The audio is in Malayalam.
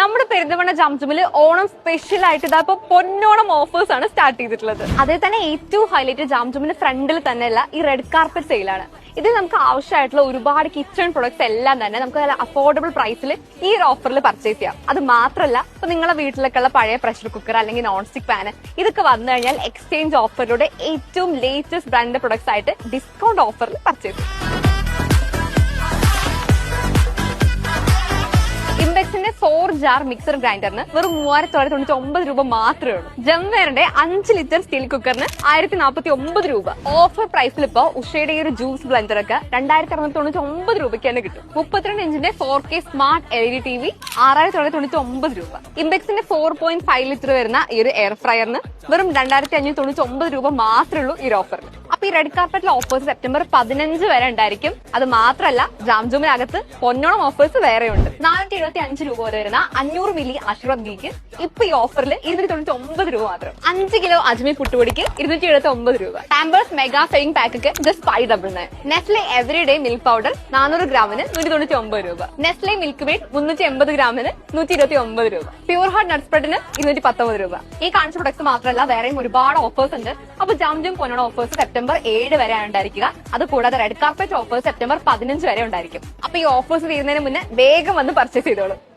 നമ്മുടെ പെരുന്തമണ്ണ ജംജുമിൽ ഓണം സ്പെഷ്യൽ ആയിട്ട് ഇതാ പൊന്നോണം ഓഫേഴ്സ് ആണ് സ്റ്റാർട്ട് ചെയ്തിട്ടുള്ളത്. അതേ തന്നെ ഏറ്റവും ഹൈലൈറ്റ് ജംജുമിന്റെ ഫ്രണ്ടിൽ തന്നെയല്ല ഈ റെഡ് കാർപ്പറ്റ് സെയിലാണ് ഇത് നമുക്ക് ആവശ്യമായിട്ടുള്ള ഒരുപാട് കിച്ചൺ പ്രൊഡക്ട്സ് എല്ലാം തന്നെ നമുക്ക് നല്ല അഫോർഡബിൾ പ്രൈസിൽ ഈ ഒരു ഓഫറിൽ പർച്ചേസ് ചെയ്യാം. അത് മാത്രമല്ല ഇപ്പൊ നിങ്ങളെ വീട്ടിലേക്കുള്ള പഴയ പ്രഷർ കുക്കർ അല്ലെങ്കിൽ നോൺ സ്റ്റിക് പാന് ഇതൊക്കെ വന്നു കഴിഞ്ഞാൽ എക്സ്ചേഞ്ച് ഓഫറിലൂടെ ഏറ്റവും ലേറ്റസ്റ്റ് ബ്രാൻഡ് പ്രൊഡക്ട്സ് ആയിട്ട് ഡിസ്കൗണ്ട് ഓഫറിൽ പർച്ചേസ് ചെയ്യാം. ഫോർ ജാർ മിക്സർ ഗ്രൈൻഡറിന് വെറും മൂവായിരത്തി തൊള്ളായിരത്തി തൊണ്ണൂറ്റി ഒമ്പത് രൂപ മാത്രമേ ഉള്ളൂ. ജംവേറിന്റെ അഞ്ച് ലിറ്റർ സ്റ്റീൽ കുക്കറിന് ആയിരത്തി നാൽപ്പത്തി ഒമ്പത് രൂപ ഓഫർ പ്രൈസിൽ ഇപ്പോ ഉഷയുടെ ഒരു ജ്യൂസ് ബ്ലെൻഡർ ഒക്കെ രണ്ടായിരത്തി അറുന്നൂറ്റി തൊണ്ണൂറ്റി ഒമ്പത് രൂപയ്ക്ക് തന്നെ കിട്ടും. മുപ്പത്തിരണ്ട് ഇഞ്ചിന്റെ four K smart L E D T V ആറായിരത്തി തൊള്ളായിരത്തി തൊണ്ണൂറ്റി ഒമ്പത് രൂപ ഇമ്പെക്സിന്റെ ഫോർ പോയിന്റ് ഫൈവ് ലിറ്റർ വരുന്ന ഈ ഒരു എയർ ഫ്രയറിന് വെറും രണ്ടായിരത്തി അഞ്ഞൂറ്റി തൊണ്ണൂറ്റി ഒമ്പത് രൂപ മാത്രമേ ഉള്ളൂ ഈ ഓഫറിൽ അപ്പൊ ഈ റെഡ് കാർപ്പറ്റിലെ ഓഫേഴ്സ് സെപ്റ്റംബർ പതിനഞ്ച് വരെ ഉണ്ടായിരിക്കും. അത് മാത്രമല്ല ജാംജൂമിനകത്ത് പൊന്നോളം ഓഫേഴ്സ് വേറെയുണ്ട്. നാനൂറ്റി എഴുപത്തി അഞ്ച് രൂപ വരെ വരുന്ന അഞ്ഞൂറ് മില്ലി അഷ്റഫ് ഗീക്ക് ഇപ്പൊ ഈ ഓഫറിൽ ഇരുന്നൂറ്റി തൊണ്ണൂറ്റി ഒമ്പത് രൂപ മാത്രം. അഞ്ച് കിലോ അജ്മി പുട്ടുപൊടിക്ക് ഇരുന്നൂറ്റി എഴുപത്തി ഒമ്പത് രൂപ. Pampers mega saving pack just five double nine Nestle every day milk powder നാനൂറ് ഗ്രാമിന് നൂറ്റി തൊണ്ണൂറ്റി ഒമ്പത് രൂപ. നെസ്ലെ മിൽക്ക് മെയ്ഡ് മുന്നൂറ്റി എൺപത് ഗ്രാമിന് നൂറ്റി ഇരുപത്തി ഒമ്പത് രൂപ. പ്യൂർ ഹാർട്ട് നട്ട് സ്പ്രെഡിന് ഇരുന്നൂറ്റി പത്തൊമ്പത് രൂപ. ഈ കാണിച്ച പ്രൊഡക്റ്റ് മാത്രമല്ല വേറെയും ഒരുപാട് ഓഫേഴ്സ് ഉണ്ട്. അപ്പൊ ജാംജും പൊന്നോണ ഓഫേഴ്സ് സെപ്റ്റംബർ ഏഴ് വരെ ഉണ്ടായിരിക്കുക. അത് കൂടാതെ റെഡ് കാർപ്പറ്റ് ഓഫേഴ്സ് സെപ്റ്റംബർ പതിനഞ്ച് വരെ ഉണ്ടായിരിക്കും. അപ്പൊ ഈ ഓഫേഴ്സ് തീരുന്നതിന് മുന്നേ വേഗം വന്ന് പർച്ചേസ് ചെയ്തോളൂ.